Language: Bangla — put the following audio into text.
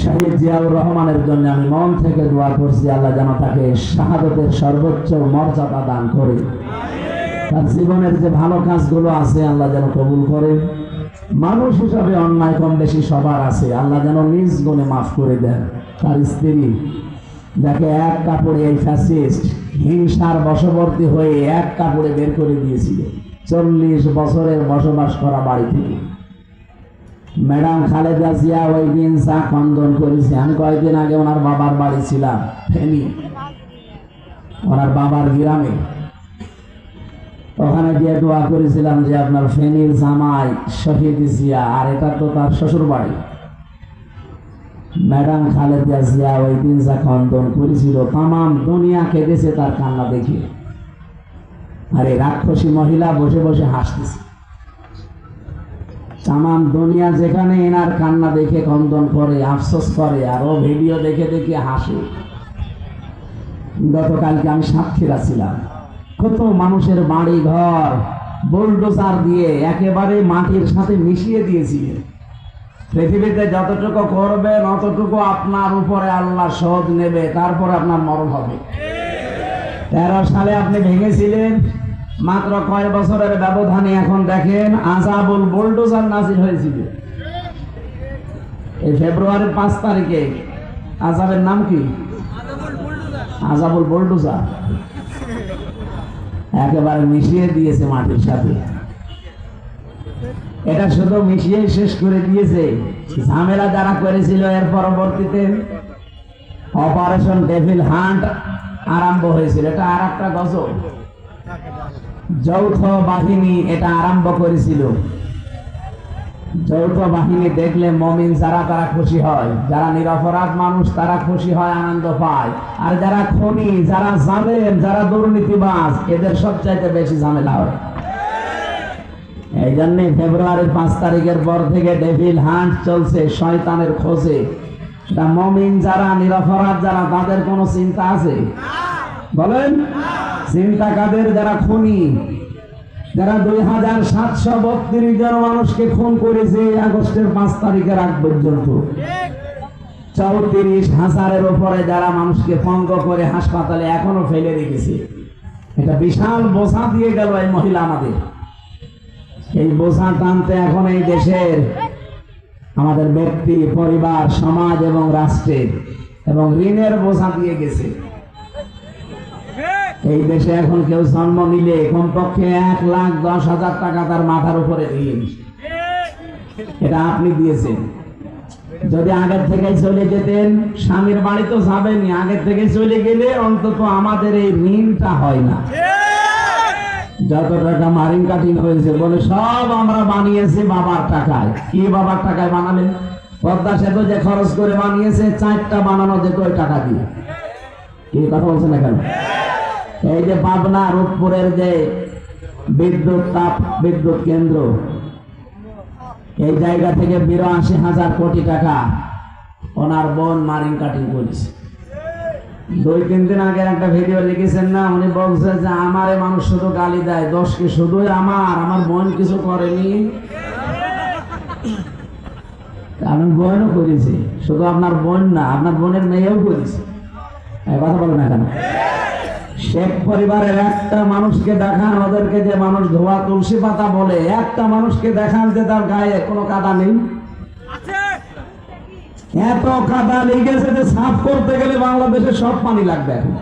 শহীদ জিয়াউর রহমানের জন্য আমি মন থেকে দোয়া করছি, আল্লাহ যেন তাকে শাহাদতের সর্বোচ্চ মর্যাদা দান করে। তার জীবনের যে ভালো কাজগুলো আছে, আল্লাহ যেন কবুল করে। মানুষ হিসাবে অন্যায় কম বেশি সবার আছে, আল্লাহ যেন নিজ গুণে মাফ করে দেন। তার স্ত্রী যাকে এক কাপড়ে এই ফ্যাসিস্ট হিংসার বশবর্তী হয়ে এক কাপড়ে বের করে দিয়েছিল। চল্লিশ বছরের বসবাস করা বাড়ি থেকে। ম্যাডাম খালেদা জিয়া ওই দিন চা খন্দন করেছে। আমি কয়েকদিন আগে ওনার বাবার বাড়ি ছিলাম, ফেনি। ওনার বাবার গ্রামে। ওখানে গিয়ে দোয়া করেছিলাম যে আপনার ফেনীর জামাই শহীদ জিয়া, আর এটা তো তার শ্বশুর বাড়ি ম্যাডাম খালেদা জিয়া ওই দিন যা খন্দন করেছিল, তামাম দুনিয়া কেঁদেছে তার কান্না দেখে। আর এই রাক্ষসী মহিলা বসে বসে হাসতেছে। তামাম দুনিয়া যেখানে এনার কান্না দেখে খন্দন করে, আফসোস করে, আর ও ভিডিও দেখে দেখে হাসে। গতকালকে আমি সাক্ষীরা ছিলাম। কত মানুষের বাড়ি ঘর বোলডোজার দিয়ে একেবারে মাটির সাথে মিশিয়ে দিয়েছিলেন পৃথিবীতে যতটুকু করবেন অতটুকু আপনার উপরে আল্লাহ শোধ নেবে, তারপর আপনার মরণ হবে। তেরো সালে আপনি ভেঙেছিলেন। মাত্র কয় বছরের ব্যবধানে এখন দেখেন আজাবুল বোলডোজার নাজির হয়েছিল। এই ফেব্রুয়ারির পাঁচ তারিখে আজাবের নাম কি? আজাবুল বোলডোজার। একেবারে মিশিয়ে দিয়েছে মাটির সাথে। এটা শুধু মিশিয়ে শেষ করে দিয়েছে। ঝামেলা যারা করেছিল এর পরবর্তীতে অপারেশন ডেভিল হান্ট আরম্ভ হয়েছিল। এটা আর একটা গজব। যৌথ বাহিনী এটা আরম্ভ করেছিল। যৌথ বাহিনী দেখলে মমিন যারা তারা খুশি হয়, যারা নিরপরাধ মানুষ তারা খুশি হয়, আনন্দ পায়। আর যারা খনি, যারা জানেন যারা দুর্নীতিবাজ, এদের সবচাইতে বেশি ঝামেলা হয়। এই জন্যে ফেব্রুয়ারির পাঁচ তারিখের পর থেকে ডেভিল হান্ট চলছে শয়তানের খোঁজে। মমিন যারা, নিরপরাধ যারা, তাদের কোনো চিন্তা আছে? বলেন। চিন্তা কাদের যারা খুনি, যারা দুই হাজার সাতশো বত্রিশ জন মানুষকে খুন করেছে আগস্টের পাঁচ তারিখের আগ পর্যন্ত। চৌত্রিশ হাজারের উপরে যারা মানুষকে পঙ্গ করে হাসপাতালে এখনও ফেলে রেখেছে। এটা বিশাল বোঝা দিয়ে গেল এই মহিলা আমাদের। এই বোঝা টানতে এখন এই দেশের আমাদের ব্যক্তি, পরিবার, সমাজ এবং রাষ্ট্রের এবং ঋণের বোঝা দিয়ে গেছে। এই দেশে এখন কেউ জন্ম নিলে কমপক্ষে এক লাখ দশ হাজার টাকা তার মাথার উপরে ঋণ এটা আপনি দিয়েছেন। যদি আগের থেকে চলে যেতেন, স্বামীর বাড়ি তো যাবেনি আগের থেকে চলে গেলে অন্তত আমাদের এই ঋণটা হয় না। যত টাকা মারিং কাটিং হয়েছে, বলে সব আমরা বানিয়েছি বাবার টাকায়। কি বাবার টাকায় বানালেন পদ্মা সেতু যে খরচ করে বানিয়েছে, চারটা বানানো যেত ওই টাকা দিয়ে? কি কথা বলছেন না কেন? এই যে পাবনা রূপপুরের যে বিদ্যুৎ তাপ বিদ্যুৎ কেন্দ্র, এই জায়গা থেকে বিরাশি হাজার কোটি টাকা ওনার বোন মারিং কাটিং করেছে। দুই, তিন দিন আগে একটা ভিডিও লিখেছেন না, উনি বলছে যে আমারে মানুষ শুধু গালি দেয়, দোষ কি শুধুই আমার আমার বোন কিছু করেনি। আমি বোনও করেছি, শুধু আপনার বোন না, আপনার বোনের মেয়েও করেছে। কথা বলে না কেন? শেখ পরিবারের একটা মানুষকে দেখান ওদেরকে যে মানুষ ধোয়া তুলসী পাতা বলে একটা মানুষকে দেখান যে তার গায়ে কোনো কাদা নেই। এত কাদা লেগেছে যে সাফ করতে গেলে বাংলাদেশে সব পানি লাগবে। এখন